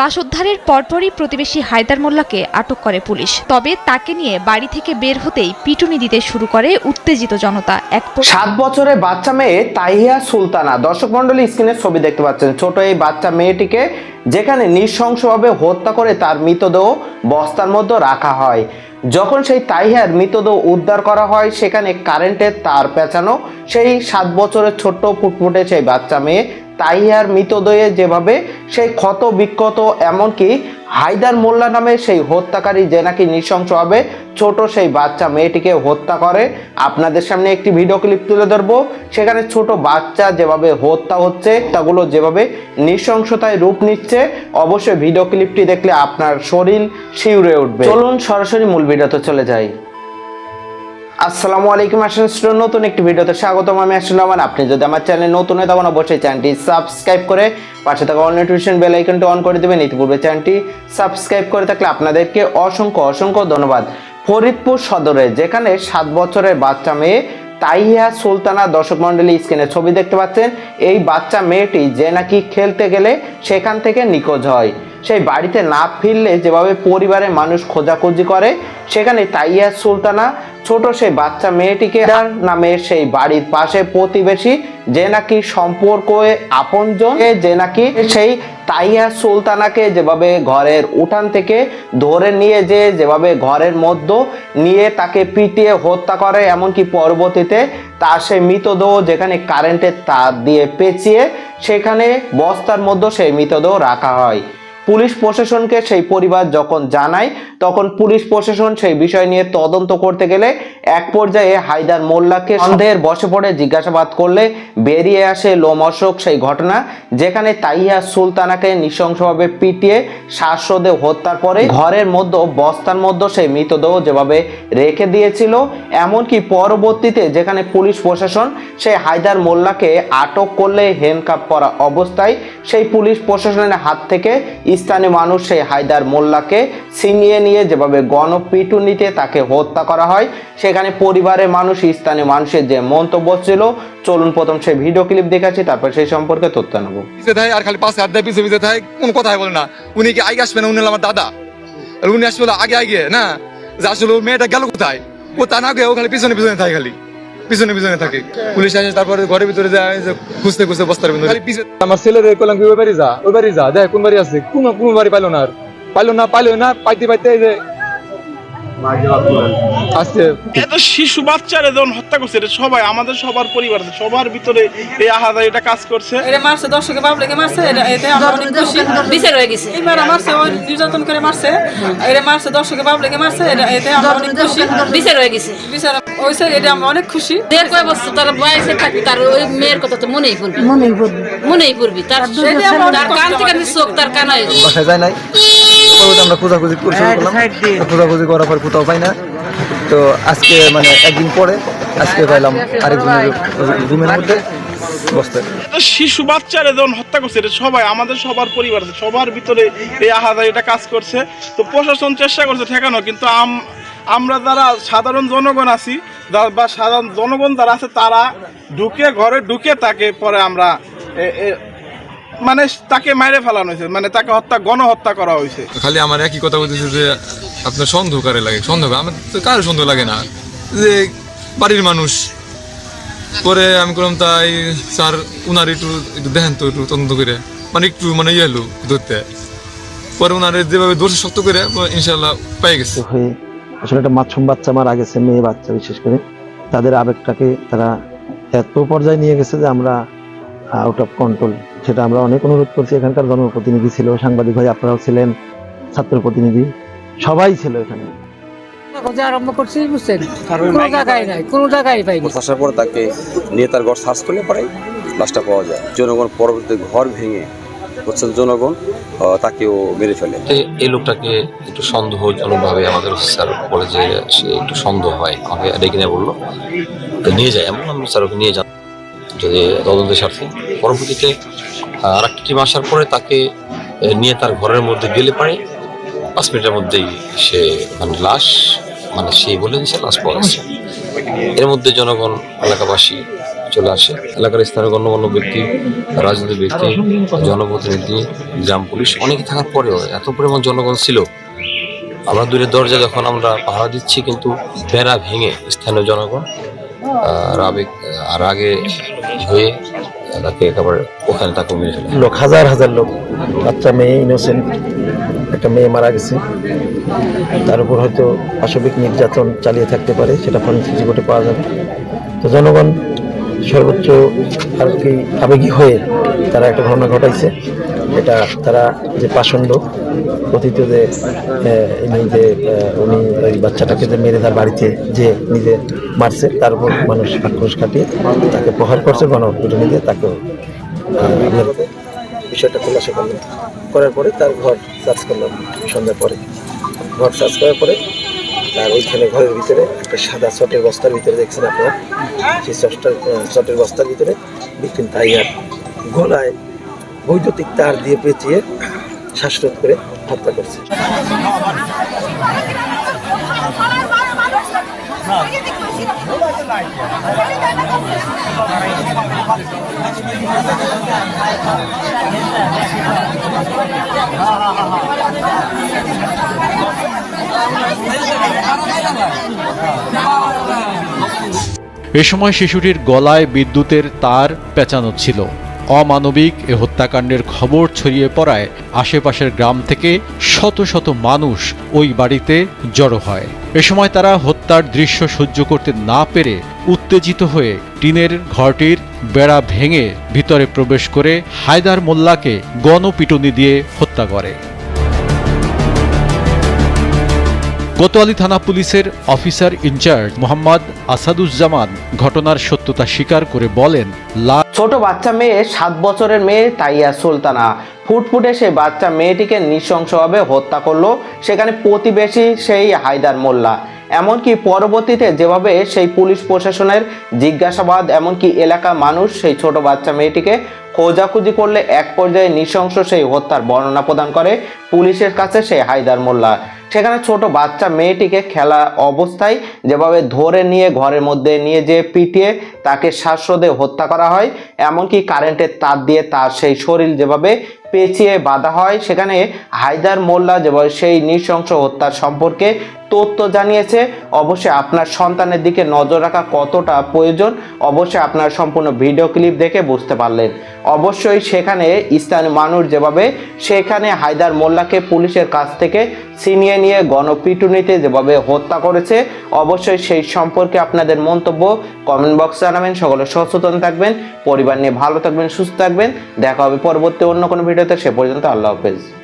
লাশ উদ্ধারের পরপরই প্রতিবেশী হায়দার মোল্লাকে আটক করে পুলিশ। তবে তাকে নিয়ে বাড়ি থেকে বের হতেই পিটুনি দিতে শুরু করে উত্তেজিত জনতা। এক সাত বছরের বাচ্চা মেয়ে তাইহিয়া সুলতানা। দর্শক মন্ডলী স্ক্রিনের ছবি দেখতে পাচ্ছেন। ছোট এই বাচ্চা মেয়েটিকে যেখানে নৃশংসভাবে হত্যা করে তার মৃতদেহ বস্তার মধ্যে রাখা হয়। যখন সেই তাইহার মৃতদেহ উদ্ধার করা হয় সেখানে কারেন্টের তার পেঁচানো। সেই সাত বছরের ছোট্ট ফুটফুটে সেই বাচ্চা মেয়ে তাইহার মৃতদেহে যেভাবে সেই ক্ষত বিক্ষত এমনকি হায়দার মোল্লা নামে সেই হত্যাকারী যে নাকি নৃশংসভাবে ছোট সেই বাচ্চা মেয়েটিকে হত্যা করে, আপনাদের সামনে একটি ভিডিও ক্লিপ তুলে ধরবো। সেখানে ছোট বাচ্চা যেভাবে হত্যা হচ্ছে, তাগুলো যেভাবে নৃশংসতায় রূপ নিচ্ছে, অবশ্যই ভিডিও ক্লিপটি দেখলে আপনার শরীর শিউরে উঠবে। চলুন সরাসরি মূল ভিডিওতে চলে যাই। আসসালামু আলাইকুম, আসেন স্টুডেন্ট নতুন একটি ভিডিওতে স্বাগতম। আমি আসলে রহমান আপনি যদি আমার চ্যানেল নতুন হয় তখন অবশ্যই চ্যানেলটি সাবস্ক্রাইব করে পাশে থাকা অল নোটিফিকেশন বেল আইকনটি অন করে দেবেন। ইতিপূর্বে চ্যানেলটি সাবস্ক্রাইব করে থাকলে আপনাদেরকে অসংখ্য অসংখ্য ধন্যবাদ। ফরিদপুর সদরে, যেখানে সাত বছরের বাচ্চা মেয়ে তাইয়া সুলতানা দর্শক মন্ডলী স্ক্রিনে ছবি দেখতে পাচ্ছেন। এই বাচ্চা মেয়েটি যে নাকি খেলতে গেলে সেখান থেকে নিখোঁজ হয়। সেই বাড়িতে না ফিরলে যেভাবে পরিবারের মানুষ খোঁজাখুঁজি করে, সেখানে তাইয়া সুলতানা ছোট সেই বাচ্চা মেয়েটিকে তার নামের সেই বাড়ির পাশে প্রতিবেশী যে নাকি সম্পর্ক আপনজন যে নাকি সেই তাইয়া সুলতানাকে যেভাবে ঘরের উঠান থেকে ধরে নিয়ে যে যেভাবে ঘরের মধ্য নিয়ে তাকে পিটিয়ে হত্যা করে এমনকি পরবর্তীতে তার সেই মৃতদেহ যেখানে কারেন্টের তার দিয়ে পেঁচিয়ে সেখানে বস্তার মধ্যে সেই মৃতদেহ রাখা হয়। পুলিশ প্রশাসনকে সেই পরিবার যখন জানায়, তখন পুলিশ প্রশাসন সেই বিষয় নিয়ে তদন্ত করতে গেলে এক পর্যায়ে হায়দার মোল্লাকে সন্দেহের বসে পড়ে জিজ্ঞাসাবাদ করলে বেরিয়ে আসে লোমশক সেই ঘটনা, যেখানে তাইয়া সুলতানাকে নৃশংসভাবে পিটিয়ে শ্বাসরোধে হত্যার পরে ঘরের মধ্যে, বস্তার মধ্যে সেই মৃতদেহ যেভাবে রেখে দিয়েছিল, এমনকি পরবর্তীতে যেখানে পুলিশ প্রশাসন সেই হায়দার মোল্লাকে আটক করলে হ্যান্ডকাপ করা অবস্থায় সেই পুলিশ প্রশাসনের হাত থেকে স্থানীয় মানুষ সেই হায়দার মোল্লাকে ছিনিয়ে নিয়ে যেভাবে গণপিটুনিতে তাকে হত্যা করা হয়, সেখানে পরিবারের মানুষ, স্থানীয় মানুষের যে মন্তব্য ছিল, চলুন প্রথম সেই ভিডিও ক্লিপ দেখাচ্ছি, তারপর সেই সম্পর্কে তথ্য নেব। আর খালি পাশে দেয় পিছিয়ে পিছিয়ে থাকে কোনো কথাই বলে না। উনি কি আগে আসবে না? উনি আমার দাদা। উনি আসবে আগে আগে, না? যে আসলে মেয়েটা গেল কোথায়? ও তা না গিয়ে ও খালি পিছনে পিছনে থাকে খালি। পিছনে পিছনে থাকে। পুলিশ আসে তারপরে ঘরের ভিতরে যায় যে খুঁজতে খুঁজতে বস্তার ভিতরে আমার ছেলের কলাম কি ওই বাড়ি যা ওই বাড়ি যা দেখ কোন বাড়ি আছে কোন কোন বাড়ি পাইলো না আর। পাইলো না পাইলো না পাইতে পাইতে এত শিশু বাচ্চারা যখন হত্যা করছে এটা সবাই আমাদের সবার পরিবার সবার ভিতরে এই আহাদা এটা কাজ করছে। এটা মারছে দর্শকে বাবলেকে মারছে এটা এতে আমরা অনেক খুশি। বিচার হয়ে গেছে। এইবার মারছে ওই নির্যাতন করে মারছে এটা মারছে দর্শকে বাবলেকে মারছে এটা এতে আমরা অনেক খুশি। বিচার হয়ে গেছে। বিচার হয়েছে এটা আমরা অনেক খুশি। দেড় কয় বছর তার বয়সে থাকবি তার ওই মেয়ের কথা তো মনেই পড়বি। মনেই পড়বি। মনেই পড়বি তার তার কান থেকে চোখ তার কান হয়ে। যায় নাই? আমরা খোঁজাখুঁজি করে শুরু করলাম। খোঁজাখুঁজি করার পর কোথাও পাই না। তো আজকে মানে একদিন পরে আজকে পাইলাম আরেকজনের রুমের মধ্যে। বসতে। শিশু বাচ্চারা যখন হত্যা করছে এটা সবাই আমাদের সবার পরিবার সবার ভিতরে এই আহাদা এটা কাজ করছে। তো প্রশাসন চেষ্টা করছে ঠেকানো কিন্তু আম- আমরা যারা সাধারণ জনগণ আছি বা সাধারণ জনগণ যারা আছে তারা ঢুকে ঘরে ঢুকে তাকে পরে আমরা মানে তাকে মাইরে ফেলানো হয়েছে মানে তাকে হত্যা গণহত্যা করা হয়েছে। খালি আমার একই কথা বলতেছে যে আপনার সন্দেহ কারে লাগে? সন্দেহ আমার তো কারও সন্দেহ লাগে না। যে বাড়ির মানুষ। পরে আমি করলাম তাই স্যার উনার একটু একটু দেখেন তো একটু তদন্ত করে। মানে একটু মানে ইয়ে এলো ধরতে। পরে উনারে যেভাবে দোষ শক্ত করে ইনশাল্লাহ পেয়ে গেছে। আসলে একটা মাছুম বাচ্চা মারা গেছে মেয়ে বাচ্চা বিশেষ করে। তাদের আবেগটাকে তারা এত পর্যায়ে নিয়ে গেছে যে আমরা আউট অফ কন্ট্রোল সেটা আমরা অনেক অনুরোধ করছি। এখানকার জনপ্রতিনিধি ছিল সাংবাদিক ভাই আপনারাও ছিলেন ছাত্র প্রতিনিধি সবাই ছিল এখানে। খোঁজা আরম্ভ করছি বুঝছেন? কোনো জায়গায় নাই কোনো জায়গায় পাইনি। আসার পর তাকে নিয়ে তার ঘর সার্চ করলে পরে লাশটা পাওয়া যায়। জনগণ পরবর্তীতে ঘর ভেঙে হচ্ছে জনগণ তাকেও মেরে ফেলে। এই- লোকটাকে একটু সন্দেহজনকভাবে আমাদের অফিসার বলে যে সে একটু সন্দেহ হয়। আমাকে ডেকে নিয়ে বলল নিয়ে যায়। এমন আমি স্যার ওকে নিয়ে যান যদি তদন্তের স্বার্থে। পরবর্তীতে আর একটা টিম আসার পরে তাকে নিয়ে তার ঘরের মধ্যে গেলে পারে। পাঁচ মিনিটের মধ্যেই সে মানে লাশ মানে সেই বলে দিয়েছে, লাশ পাওয়া গেছে। এর মধ্যে জনগণ, এলাকাবাসী চলে আসে। এলাকার স্থানীয় গণ্যমান্য ব্যক্তি, রাজনৈতিক ব্যক্তি, জনপ্রতিনিধি, গ্রাম পুলিশ, অনেকে থাকার পরেও এত পরিমাণ জনগণ ছিল। আমরা দূরের দরজা যখন আমরা পাহারা দিচ্ছি, কিন্তু বেড়া ভেঙে স্থানীয় জনগণ আগে হয়ে তাকে একেবারে ওখানে ফেলে লোক, হাজার হাজার লোক। বাচ্চা মেয়ে ইনোসেন্ট একটা মেয়ে মারা গেছে। তার উপর হয়তো পাশবিক নির্যাতন চালিয়ে থাকতে পারে, সেটা ফরেন্সিক রিপোর্টে পাওয়া যাবে। তো জনগণ সর্বোচ্চ আর কি আবেগী হয়ে তারা একটা ঘটনা ঘটাইছে। এটা তারা যে পাষণ্ড কথিত যে ইনি যে উনি ওই বাচ্চাটাকে যে মেরে তার বাড়িতে যে নিজে মারছে, তার উপর মানুষ আক্রোশ কাটিয়ে তাকে প্রহার করছে, গণপিটুনি দিয়ে তাকেও বিষয়টা খোলাসা করলাম করার পরে তার ঘর সার্চ করলাম সন্ধ্যার পরে। ঘর সার্চ করার পরে তার ওইখানে ঘরের ভিতরে একটা সাদা চটের বস্তার ভিতরে দেখছেন আপনারা? সেই চটটার চটের বস্তার ভিতরে দেখছেন তাই আর গলায় বৈদ্যুতিক তার দিয়ে পেঁচিয়ে শ্বাসরোধ করে হত্যা করছে। এ সময় শিশুটির গলায় বিদ্যুতের তার পেঁচানো ছিল। অমানবিক এ হত্যাকাণ্ডের খবর ছড়িয়ে পড়ায় আশেপাশের গ্রাম থেকে শত শত মানুষ ওই বাড়িতে জড়ো হয়। এ সময় তারা হত্যার দৃশ্য সহ্য করতে না পেরে উত্তেজিত হয়ে টিনের ঘরটির বেড়া ভেঙে ভিতরে প্রবেশ করে হায়দার মোল্লাকে গণপিটুনি দিয়ে হত্যা করে। কোতোয়ালি থানা পুলিশের অফিসার ইনচার্জ মোহাম্মদ আসাদুজ্জামান ঘটনার সত্যতা স্বীকার করে বলেন, লাশ ছোট বাচ্চা মেয়ে, সাত বছরের মেয়ে তাইয়া সুলতানা। ফুটফুটে সেই বাচ্চা মেয়েটিকে নৃশংসভাবে হত্যা করল সেখানে প্রতিবেশী সেই হায়দার মোল্লা। এমনকি পরবর্তীতে যেভাবে সেই পুলিশ প্রশাসনের জিজ্ঞাসাবাদ, এমনকি এলাকার মানুষ সেই ছোট বাচ্চা মেয়েটিকে খোঁজাখুঁজি করলে এক পর্যায়ে নৃশংস সেই হত্যার বর্ণনা প্রদান করে পুলিশের কাছে সেই হায়দার মোল্লা। সেখানে ছোট বাচ্চা মেয়েটিকে খেলা অবস্থায় যেভাবে ধরে নিয়ে ঘরের মধ্যে নিয়ে যে পিটিয়ে তাকে শ্বাসরোধে হত্যা করা হয়, এমনকি কারেন্টের তার দিয়ে তার সেই শরীর যেভাবে পেঁচিয়ে বাঁধা হয়, সেখানে হায়দার মোল্লা যেভাবে সেই নৃশংস হত্যা সম্পর্কে তথ্য জানিয়েছে। অবশ্যই আপনার সন্তানের দিকে নজর রাখা কতটা প্রয়োজন, অবশ্যই আপনার সম্পূর্ণ ভিডিও ক্লিপ দেখে বুঝতে পারলেন। অবশ্যই সেখানে স্থানীয় মানুষ যেভাবে, সেখানে হায়দার মোল্লাকে পুলিশের কাছ থেকে ছিনিয়ে নিয়ে গণপিটুনিতে যেভাবে হত্যা করেছে, অবশ্যই সেই সম্পর্কে আপনাদের মন্তব্য কমেন্ট বক্সে জানাবেন। সকলে সচেতন থাকবেন, পরিবার নিয়ে ভালো থাকবেন, সুস্থ থাকবেন। দেখা হবে পরবর্তী অন্য কোনো ভিডিওতে, সে পর্যন্ত আল্লাহ হাফেজ।